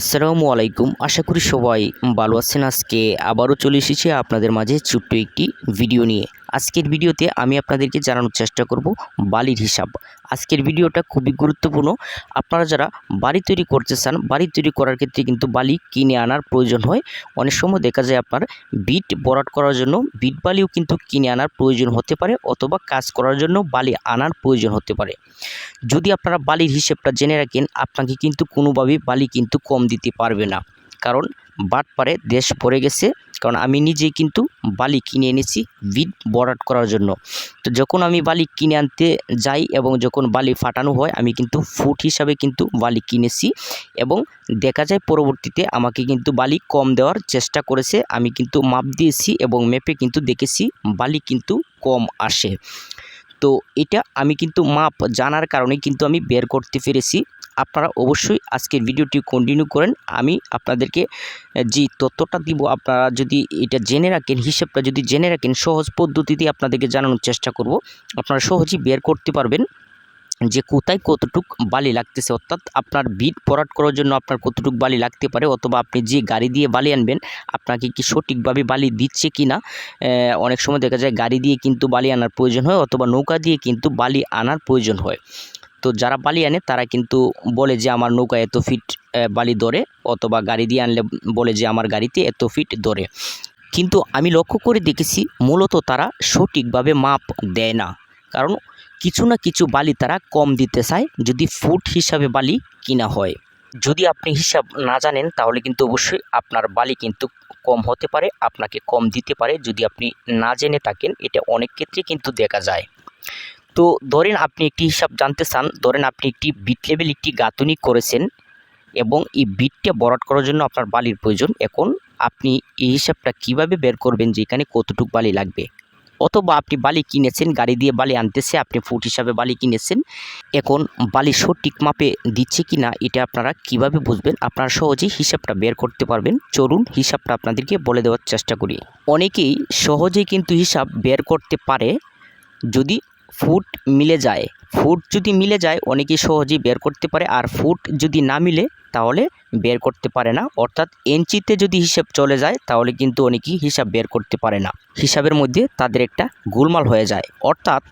আসসালামু আলাইকুম। আশা করি সবাই ভালো আছেন। আজকে আবারও চলে এসেছি আপনাদের মাঝে ছোট্ট একটি ভিডিও নিয়ে। আজকের ভিডিওতে আমি আপনাদেরকে জানানোর চেষ্টা করব বালির হিসাব। আজকের ভিডিওটা খুবই গুরুত্বপূর্ণ। আপনারা যারা বাড়ি তৈরি করতে চান, বাড়ি তৈরি করার ক্ষেত্রে কিন্তু বালি কিনে আনার প্রয়োজন হয়। অনেক সময় দেখা যায় আপনার বিট বরাট করার জন্য বিট বালিও কিন্তু কিনে আনার প্রয়োজন হতে পারে অথবা কাজ করার জন্য বালি আনার প্রয়োজন হতে পারে। যদি আপনারা বালির হিসেবটা জেনে রাখেন, আপনাকে কিন্তু কোনোভাবেই বালি কিন্তু কম দিতে পারবে না। কারণ বাটপারে দেশ পড়ে গেছে। কারণ আমি নিজেই কিন্তু বালি কিনে এনেছি বিট বরাট করার জন্য। তো যখন আমি বালি কিনে আনতে যাই এবং যখন বালি ফাটানো হয়, আমি কিন্তু ফুট হিসাবে কিন্তু বালি কিনেছি এবং দেখা যায় পরবর্তীতে আমাকে কিন্তু বালি কম দেওয়ার চেষ্টা করেছে। আমি কিন্তু মাপ দিয়েছি এবং মেপে কিন্তু দেখেছি বালি কিন্তু কম আসে। তো এটা আমি কিন্তু মাপ জানার কারণে কিন্তু আমি বের করতে পেরেছি। আপনারা অবশ্যই আজকের ভিডিওটি কন্টিনিউ করেন। আমি আপনাদেরকে যে তথ্যটা দিব, আপনারা যদি এটা জেনে রাখেন, হিসেবটা যদি জেনে রাখেন, সহজ পদ্ধতিতে আপনাদেরকে জানানোর চেষ্টা করব। আপনারা সহজেই বের করতে পারবেন যে কোথায় কতটুক বালি লাগতেছে। অর্থাৎ আপনার বিট ভরাট করার জন্য আপনার কতটুক বালি লাগতে পারে, অথবা আপনি যে গাড়ি দিয়ে বালি আনবেন, আপনাকে কি সঠিকভাবে বালি দিচ্ছে কি না অনেক সময় দেখা যায় গাড়ি দিয়ে কিন্তু বালি আনার প্রয়োজন হয়, অথবা নৌকা দিয়ে কিন্তু বালি আনার প্রয়োজন হয়। তো যারা বালি আনে, তারা কিন্তু বলে যে আমার নৌকা এত ফিট বালি ধরে, অথবা গাড়ি দিয়ে আনলে বলে যে আমার গাড়িতে এত ফিট ধরে। কিন্তু আমি লক্ষ্য করে দেখেছি, মূলত তারা সঠিকভাবে মাপ দেয় না। কারণ কিছু না কিছু বালি তারা কম দিতে চায়, যদি ফুট হিসাবে বালি কিনা হয়। যদি আপনি হিসাব না জানেন, তাহলে কিন্তু অবশ্যই আপনার বালি কিন্তু কম হতে পারে, আপনাকে কম দিতে পারে। যদি আপনি না জেনে থাকেন, এটা অনেক ক্ষেত্রে কিন্তু দেখা যায়। তো ধরেন আপনি একটি হিসাব জানতে চান, ধরেন আপনি একটি বিট লেভেল একটি গাঁথুনি করেছেন এবং এই বিটটা বরাট করার জন্য আপনার বালির প্রয়োজন। এখন আপনি এই হিসাবটা কীভাবে বের করবেন যে এখানে কতটুক বালি লাগবে? অথবা আপনি বালি কিনেছেন, গাড়ি দিয়ে বালি আনতেছে, আপনি ফুট হিসাবে বালি কিনেছেন, এখন বালি সঠিক মাপে দিচ্ছে কি না এটা আপনারা কীভাবে বুঝবেন? আপনারা সহজেই হিসাবটা বের করতে পারবেন। চলুন হিসাবটা আপনাদেরকে বলে দেওয়ার চেষ্টা করি। অনেকেই সহজেই কিন্তু হিসাব বের করতে পারে যদি ফুট মিলে যায়। ফুট যদি মিলে যায়, অনেকেই সহজেই বের করতে পারে। আর ফুট যদি না মিলে, তাহলে বের করতে পারে না। অর্থাৎ এনচিতে যদি হিসাব চলে যায়, তাহলে কিন্তু অনেকেই হিসাব বের করতে পারে না। হিসাবের মধ্যে তাদের একটা গোলমাল হয়ে যায়। অর্থাৎ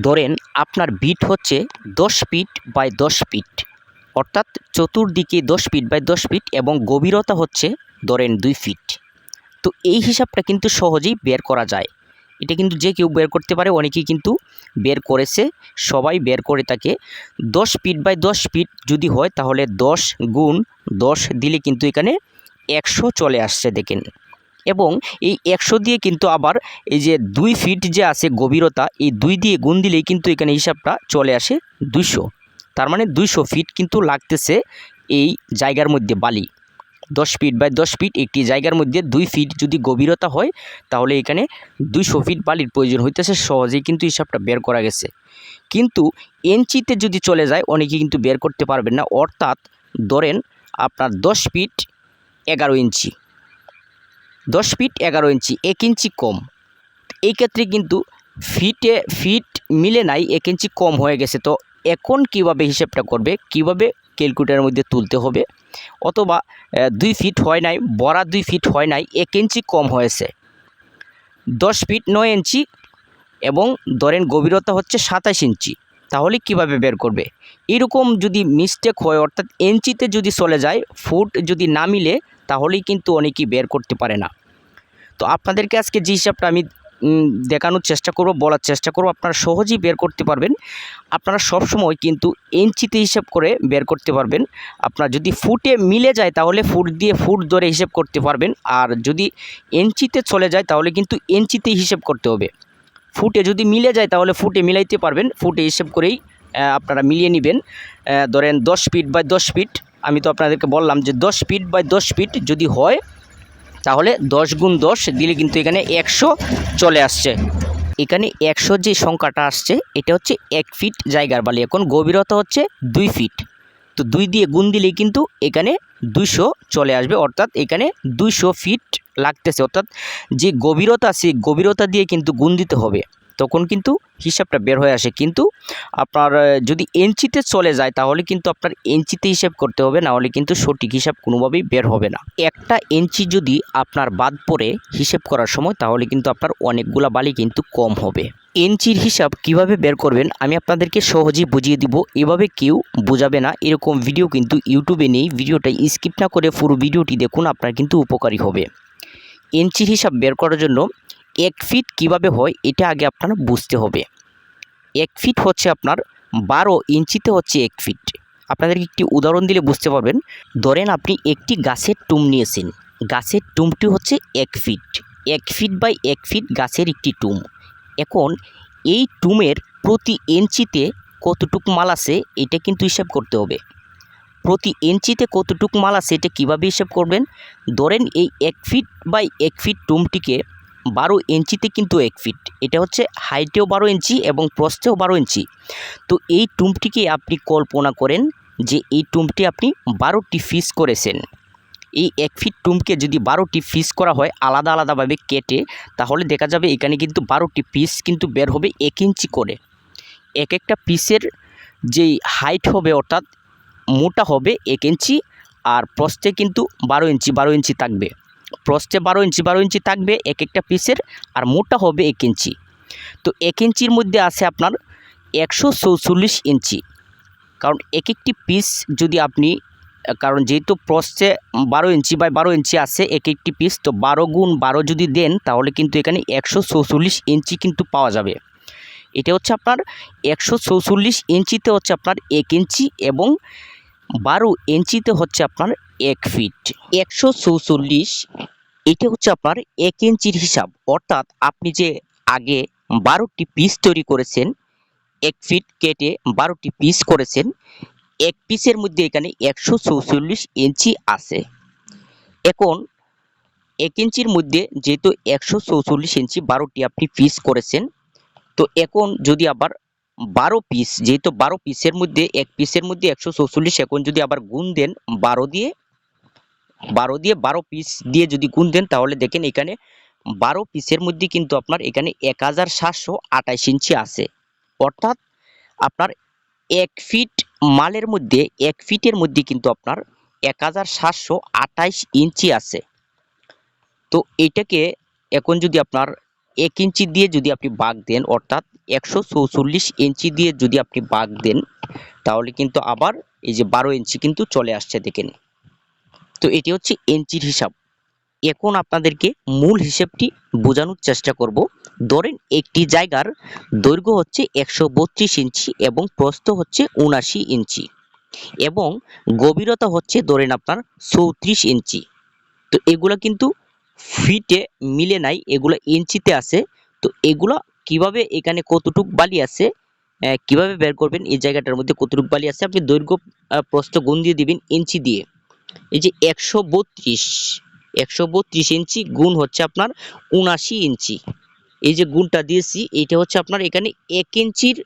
ধরেন আপনার বিট হচ্ছে দশ ফিট বাই দশ ফিট। অর্থাৎ চতুর্দিকে দশ ফিট বাই দশ ফিট এবং গভীরতা হচ্ছে ধরেন দুই ফিট। তো এই হিসাবটা কিন্তু সহজেই বের করা যায়। এটা কিন্তু যে কেউ বের করতে পারে, অনেকেই কিন্তু বের করেছে। সবাই বের করে থাকে দশ ফিট বাই দশ ফিট যদি হয় তাহলে দশ গুণ দশ দিলে কিন্তু এখানে একশো চলে আসছে, দেখেন। এবং এই একশো দিয়ে কিন্তু আবার এই যে দুই ফিট যে আছে গভীরতা, এই দুই দিয়ে গুণ দিলেই কিন্তু এখানে হিসাবটা চলে আসে দুইশো। তার মানে দুইশো ফিট কিন্তু লাগতেছে এই জায়গার মধ্যে বালি। দশ ফিট বাই দশ ফিট একটি জায়গার মধ্যে দুই ফিট যদি গভীরতা হয়, তাহলে এখানে দুইশো ফিট বালির প্রয়োজন হইতেছে। সহজেই কিন্তু হিসাবটা বের করা গেছে। কিন্তু এনচিতে যদি চলে যায় অনেকে কিন্তু বের করতে পারবেন না। অর্থাৎ ধরেন আপনার দশ ফিট এগারো ইঞ্চি। দশ ফিট এগারো ইঞ্চি, এক ইঞ্চি কম। এই ক্ষেত্রে কিন্তু ফিটে ফিট মিলে নাই, এক ইঞ্চি কম হয়ে গেছে। তো এখন কীভাবে হিসাবটা করবে? কীভাবে ক্যালকুলেটারের মধ্যে তুলতে হবে? অথবা দুই ফিট হয় নাই বড়া দুই ফিট হয় নাই, এক ইঞ্চি কম হয়েছে। দশ ফিট নয় ইঞ্চি এবং ধরেন গভীরতা হচ্ছে সাতাশ ইঞ্চি। তাহলে কীভাবে বের করবে? এরকম যদি মিস্টেক হয়, অর্থাৎ ইঞ্চিতে যদি চলে যায় ফুট যদি না মিলে, তাহলেই কিন্তু অনেকেই বের করতে পারে না। তো আপনাদেরকে আজকে যে হিসাবটা আমি দেখানোর চেষ্টা করব, বলার চেষ্টা করব। আপনারা সহজেই বের করতে পারবেন। আপনারা সব সময় কিন্তু ইঞ্চিতে হিসাব করে বের করতে পারবেন। আপনার যদি ফুটে মিলে যায়, তাহলে ফুট দিয়ে ফুট ধরে হিসাব করতে পারবেন। আর যদি ইঞ্চিতে চলে যায়, তাহলে কিন্তু ইঞ্চিতেই হিসাব করতে হবে। ফুটে যদি মিলে যায়, তাহলে ফুটে মিলাইতে পারবেন। ফুটে হিসাব করেই আপনারা মিলিয়ে নেবেন। ধরেন দশ ফিট বাই দশ ফিট, আমি তো আপনাদেরকে বললাম যে দশ ফিট বাই দশ ফিট যদি হয়, তাহলে দশ গুণ দশ দিলে কিন্তু এখানে একশো চলে আসছে। এখানে একশো যে সংখ্যাটা আসছে, এটা হচ্ছে এক ফিট জায়গার বালি। এখন গভীরতা হচ্ছে দুই ফিট। তো দুই দিয়ে গুণ দিলেই কিন্তু এখানে দুইশো চলে আসবে। অর্থাৎ এখানে দুইশো ফিট লাগতেছে। অর্থাৎ যে গভীরতা, সেই গভীরতা দিয়ে কিন্তু গুণ দিতে হবে। তখন কিন্তু হিসাবটা বের হয়ে আসে। কিন্তু আপনার যদি ইঞ্চিতে চলে যায়, তাহলে কিন্তু আপনার ইঞ্চিতে হিসাব করতে হবে, না হলে কিন্তু সঠিক হিসাব কোনোভাবেই বের হবে না। একটা ইঞ্চি যদি আপনার বাদ পড়ে হিসেব করার সময়, তাহলে কিন্তু আপনার অনেকগুলা বালি কিন্তু কম হবে। ইঞ্চির হিসাব কীভাবে বের করবেন, আমি আপনাদেরকে সহজেই বুঝিয়ে দিব, এভাবে কেউ বোঝাবে না। এরকম ভিডিও কিন্তু ইউটিউবে নেই, ভিডিওটা স্কিপ না করে পুরো ভিডিওটি দেখুন, আপনার কিন্তু উপকারী হবে। ইঞ্চির হিসাব বের করার জন্য এক ফিট কীভাবে হয়, এটা আগে আপনার বুঝতে হবে। এক ফিট হচ্ছে আপনার বারো ইঞ্চিতে হচ্ছে এক ফিট আপনাদেরকে একটি উদাহরণ দিলে বুঝতে পারবেন। ধরেন আপনি একটি গাছের টুম নিয়েছেন। গাছের টুমটি হচ্ছে এক ফিট এক ফিট বাই এক ফিট গাছের একটি টুম। এখন এই টুমের প্রতি ইঞ্চিতে কতটুক মাল আছে, এটা কিন্তু হিসাব করতে হবে। প্রতি ইঞ্চিতে কতটুক মাল আছে, এটা কীভাবে হিসাব করবেন? ধরেন এই এক ফিট বাই এক ফিট টুমটিকে বারো ইঞ্চিতে কিন্তু এক ফিট। এটা হচ্ছে হাইটেও বারো ইঞ্চি এবং প্রস্থেও বারো ইঞ্চি। তো এই টুমটিকে আপনি কল্পনা করেন যে এই টুমটি আপনি বারোটি পিস করেছেন। এই এক ফিট টুমকে যদি বারোটি পিস করা হয় আলাদা আলাদাভাবে কেটে, তাহলে দেখা যাবে এখানে কিন্তু বারোটি পিস কিন্তু বের হবে এক ইঞ্চি করে। এক একটা পিসের যেই হাইট হবে অর্থাৎ মোটা হবে এক ইঞ্চি আর প্রস্থে কিন্তু বারো ইঞ্চি বারো ইঞ্চি থাকবে। প্রস্থে বারো ইঞ্চি বারো ইঞ্চি থাকবে এক একটা পিসের আর মোটা হবে এক ইঞ্চি। তো এক ইঞ্চির মধ্যে আছে আপনার একশো চৌচল্লিশ ইঞ্চি। কারণ এক একটি পিস যদি আপনি, কারণ যেহেতু প্রস্থে বারো ইঞ্চি বাই বারো ইঞ্চি আছে এক একটি পিস, তো বারো গুণ বারো যদি দেন, তাহলে কিন্তু এখানে একশো চৌচল্লিশ ইঞ্চি কিন্তু পাওয়া যাবে। এটা হচ্ছে আপনার একশো চৌচল্লিশ ইঞ্চিতে হচ্ছে আপনার এক ইঞ্চি এবং বারো ইঞ্চিতে হচ্ছে আপনার এক ফিট একশো চৌচল্লিশ। এটা হচ্ছে আপনার এক ইঞ্চির হিসাব। অর্থাৎ আপনি যে আগে বারোটি পিস তৈরি করেছেন, এক ফিট কেটে বারোটি পিস করেছেন, এক পিসের মধ্যে এখানে একশো চৌচল্লিশ ইঞ্চি আছে। এখন এক ইঞ্চির মধ্যে যেহেতু একশো চৌচল্লিশ ইঞ্চি বারোটি আপনি পিস করেছেন, তো এখন যদি আবার বারো পিস যেহেতু বারো পিসের মধ্যে, এক পিসের মধ্যে একশো চৌচল্লিশ, এখন যদি আবার গুণ দেন বারো দিয়ে বারো দিয়ে বারো পিস দিয়ে যদি গুণ দেন, তাহলে দেখেন এখানে বারো পিসের মধ্যে কিন্তু আপনার এখানে এক হাজার সাতশো আঠাইশ ইঞ্চি আছে। অর্থাৎ আপনার এক ফিট মালের মধ্যে, এক ফিটের মধ্যে কিন্তু আপনার এক হাজার সাতশো আঠাইশ ইঞ্চি আছে। তো এইটাকে এখন যদি আপনার এক ইঞ্চি দিয়ে যদি আপনি বাঘ দেন, অর্থাৎ একশো চৌচল্লিশ ইঞ্চি দিয়ে যদি আপনি বাঘ দেন, তাহলে কিন্তু আবার এই যে বারো ইঞ্চি কিন্তু চলে আসছে, দেখেন। তো এটি হচ্ছে ইঞ্চির হিসাব। এখন আপনাদেরকে মূল হিসেবটি বোঝানোর চেষ্টা করব। ধরেন একটি জায়গার দৈর্ঘ্য হচ্ছে একশো বত্রিশ ইঞ্চি এবং প্রস্থ হচ্ছে উনাশি ইঞ্চি এবং গভীরতা হচ্ছে ধরেন আপনার চৌত্রিশ ইঞ্চি। তো এগুলো কিন্তু ফিটে মিলে নাই, এগুলো ইঞ্চিতে আছে। তো এগুলো কীভাবে এখানে কতটুক বালি আছে কীভাবে বের করবেন, এই জায়গাটার মধ্যে কতটুক বালি আছে, আপনি দৈর্ঘ্য প্রস্থ গুণ দিয়ে দিবেন ইঞ্চি দিয়ে। এই যে একশো বত্রিশ একশো বত্রিশ ইঞ্চি গুণ হচ্ছে আপনার উনাশি ইঞ্চি। এই যে গুণটা দিয়েছি, এইটা হচ্ছে আপনার এখানে এক ইঞ্চির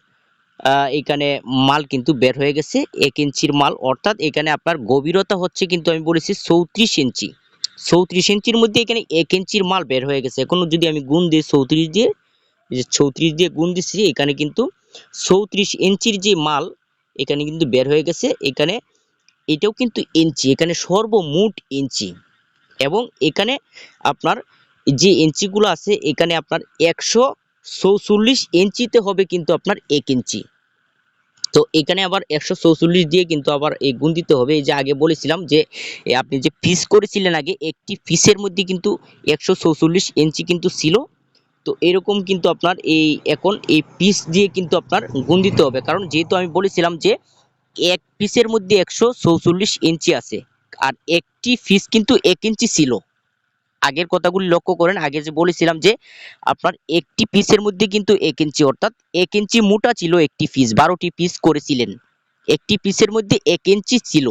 এখানে মাল কিন্তু বের হয়ে গেছে, এক ইঞ্চির মাল। অর্থাৎ এখানে আপনার গভীরতা হচ্ছে কিন্তু আমি বলেছি চৌত্রিশ ইঞ্চি। চৌত্রিশ ইঞ্চির মধ্যে এখানে এক ইঞ্চির মাল বের হয়ে গেছে। এখন যদি আমি গুণ দিই চৌত্রিশ দিয়ে যে চৌত্রিশ দিয়ে গুণ দিচ্ছি এখানে কিন্তু চৌত্রিশ ইঞ্চির যে মাল, এখানে কিন্তু বের হয়ে গেছে। এখানে এটাও কিন্তু ইঞ্চি, এখানে সর্বমোট ইঞ্চি। এবং এখানে আপনার যে ইঞ্চিগুলো আছে, এখানে আপনার একশো চৌচল্লিশ ইঞ্চিতে হবে কিন্তু আপনার এক ইঞ্চি। তো এখানে আবার একশো চৌচল্লিশ দিয়ে কিন্তু আবার এই গুণ দিতে হবে। এই যে আগে বলেছিলাম যে আপনি যে পিস করেছিলেন আগে, একটি পিসের মধ্যে কিন্তু একশো চৌচল্লিশ ইঞ্চি কিন্তু ছিল। তো এরকম কিন্তু আপনার এই, এখন এই পিস দিয়ে কিন্তু আপনার গুণ দিতে হবে। কারণ যেহেতু আমি বলেছিলাম যে পিসের মধ্যে একশো চৌচল্লিশ ইঞ্চি আছে। আর একটি পিস কিন্তু এক ইঞ্চি ছিল। আগের কথাগুলি লক্ষ্য করেন, আগে যে বলেছিলাম যে আপনার একটি পিসের মধ্যে কিন্তু এক ইঞ্চি, অর্থাৎ এক ইঞ্চি মোটা ছিল একটি পিস বারোটি পিস করেছিলেন। একটি পিসের মধ্যে এক ইঞ্চি ছিল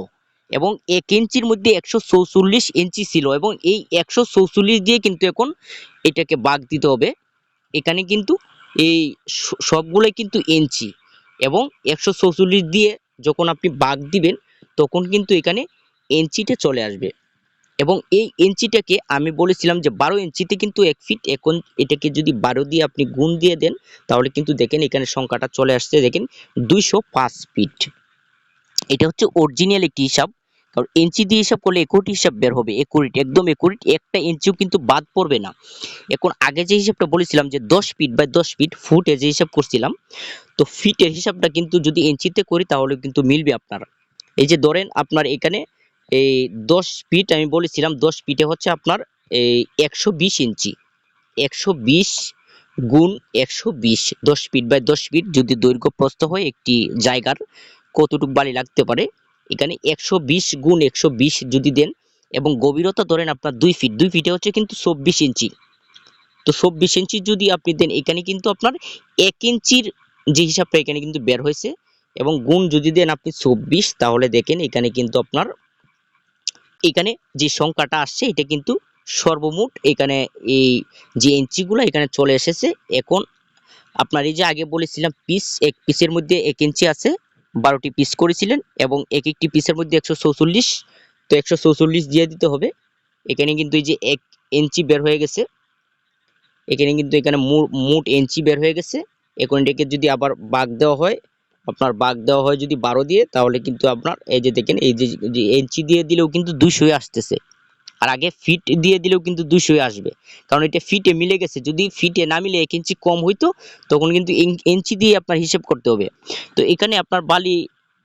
এবং এক ইঞ্চির মধ্যে একশো চৌচল্লিশ ইঞ্চি ছিল এবং এই একশো চৌচল্লিশ দিয়ে কিন্তু এখন এটাকে বাগ দিতে হবে। এখানে কিন্তু এই সবগুলোই কিন্তু ইঞ্চি এবং একশো চৌচল্লিশ দিয়ে যখন আপনি বাঘ দিবেন, তখন কিন্তু এখানে ইঞ্চিতে চলে আসবে। এবং এই ইঞ্চিটাকে আমি বলেছিলাম যে বারো ইঞ্চিতে কিন্তু এক ফিট এখন এটাকে যদি বারো দিয়ে আপনি গুণ দিয়ে দেন, তাহলে কিন্তু দেখেন এখানে সংখ্যাটা চলে আসছে, দেখেন দুইশো পাঁচ ফিট এটা হচ্ছে অরিজিনাল একটি হিসাব। কারণ ইঞ্চি দিয়ে হিসাব করলে একুট হিসাব বের হবে, একুরিট, একদম একুরিট। একটা ইঞ্চিও কিন্তু বাদ পড়বে না। এখন আগে যে হিসাবটা বলেছিলাম যে দশ ফিট বাই দশ ফিট ফুটে যে হিসাব করছিলাম, তো ফিটের হিসাবটা কিন্তু যদি ইঞ্চিতে করি তাহলে কিন্তু মিলবে আপনার। এই যে ধরেন আপনার এখানে এই দশ ফিট আমি বলেছিলাম, দশ ফিটে হচ্ছে আপনার এই একশো বিশ ইঞ্চি। একশো বিশ গুণ একশো বিশ, দশ ফিট বাই দশ ফিট যদি দৈর্ঘ্য প্রস্থ হয় একটি জায়গার, কতটুকু বালি লাগতে পারে? এখানে একশো বিশ গুণ একশো বিশ যদি দেন এবং গভীরতা ধরেন আপনার দুই ফিট দুই ফিটে হচ্ছে কিন্তু চব্বিশ ইঞ্চি। তো চব্বিশ ইঞ্চি যদি আপনি দেন, এখানে কিন্তু আপনার এক ইঞ্চির যে হিসাবটা এখানে কিন্তু বের হয়েছে এবং গুণ যদি দেন আপনি চব্বিশ, তাহলে দেখেন এখানে কিন্তু আপনার এখানে যে সংখ্যাটা আসছে, এটা কিন্তু সর্বমোট এখানে এই যে ইঞ্চিগুলো এখানে চলে এসেছে। এখন আপনার এই যে আগে বলেছিলাম পিস এক পিসের মধ্যে এক ইঞ্চি আছে। বারোটি পিস করেছিলেন এবং এক একটি পিসের মধ্যে একশো চৌচল্লিশ, তো একশো চৌচল্লিশ দিয়ে দিতে হবে। এখানে কিন্তু এই যে এক ইঞ্চি বের হয়ে গেছে, এখানে কিন্তু এখানে মোট ইঞ্চি বের হয়ে গেছে। এখন এটাকে যদি আবার বাঘ দেওয়া হয়, আপনার বাঘ দেওয়া হয় যদি বারো দিয়ে, তাহলে কিন্তু আপনার এই যে দেখেন, এই যে ইঞ্চি দিয়ে দিলেও কিন্তু দুইশোই আসতেছে। আর আগে ফিট দিয়ে দিলেও কিন্তু দুইশোই আসবে। কারণ এটা ফিটে মিলে গেছে। যদি ফিটে না মিলে এক ইঞ্চি কম হইতো, তখন কিন্তু ইঞ্চি দিয়ে আপনার হিসেব করতে হবে। তো এখানে আপনার বালি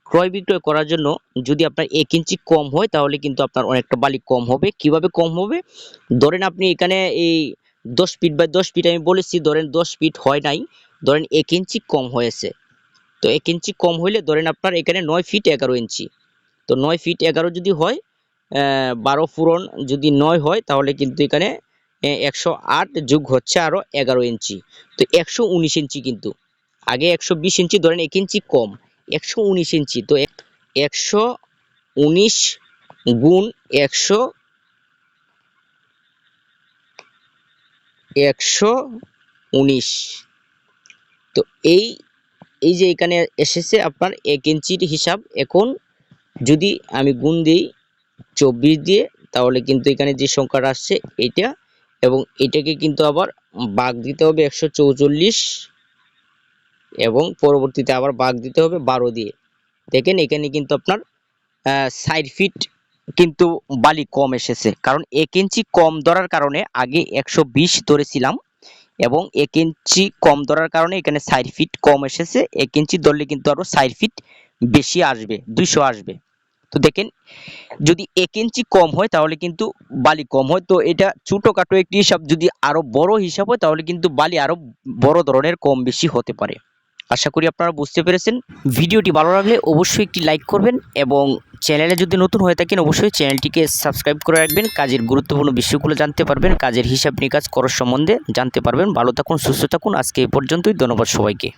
ক্রয় বিক্রয় করার জন্য যদি আপনার এক ইঞ্চি কম হয়, তাহলে কিন্তু আপনার অনেকটা বালি কম হবে। কীভাবে কম হবে? ধরেন আপনি এখানে এই দশ ফিট বাই দশ ফিট আমি বলেছি, ধরেন দশ ফিট হয় নাই, ধরেন এক ইঞ্চি কম হয়েছে। তো এক ইঞ্চি কম হইলে ধরেন আপনার এখানে নয় ফিট এগারো ইঞ্চি তো নয় ফিট এগারো যদি হয় বারো পূরণ যদি নয় হয়, তাহলে কিন্তু এখানে একশো আট যোগ হচ্ছে আরও এগারো ইঞ্চি। তো একশো উনিশ ইঞ্চি কিন্তু। আগে একশো বিশ ইঞ্চি, ধরেন এক ইঞ্চি কম। একশো উনিশ ইঞ্চি, তো এক- একশো উনিশ গুণ একশো একশো উনিশ। তো এই এই যে এখানে এসেছে আপনার এক ইঞ্চির হিসাব, এখন যদি আমি গুণ দিই চব্বিশ দিয়ে, তাহলে কিন্তু এখানে যে সংখ্যাটা আসছে এটা এবং এটাকে কিন্তু আবার বাঘ দিতে হবে একশো চৌচল্লিশ, এবং পরবর্তীতে আবার বাঘ দিতে হবে বারো দিয়ে। দেখেন এখানে কিন্তু আপনার সাইড ফিট কিন্তু বালি কম এসেছে, কারণ এক ইঞ্চি কম ধরার কারণে আগে একশো বিশ ধরেছিলাম, এবং এক ইঞ্চি কম ধরার কারণে এখানে সাইড ফিট কম এসেছে, এক ইঞ্চি ধরলে কিন্তু আরও সাইড ফিট বেশি আসবে, দুইশো আসবে। তো দেখেন, যদি এক ইঞ্চি কম হয় তাহলে কিন্তু বালি কম হয়। তো এটা ছোটোখাটো একটি হিসাব, যদি আরও বড় হিসাব হয় তাহলে কিন্তু বালি আরও বড় ধরনের কম বেশি হতে পারে। আশা করি আপনারা বুঝতে পেরেছেন। ভিডিওটি ভালো লাগলে অবশ্যই একটি লাইক করবেন এবং চ্যানেলে যদি নতুন হয়ে থাকেন অবশ্যই চ্যানেলটিকে সাবস্ক্রাইব করে রাখবেন। কাজের গুরুত্বপূর্ণ বিষয়গুলো জানতে পারবেন, কাজের হিসাব নিকাজ করার সম্বন্ধে জানতে পারবেন। ভালো থাকুন, সুস্থ থাকুন। আজকে এই পর্যন্তই। ধন্যবাদ সবাইকে।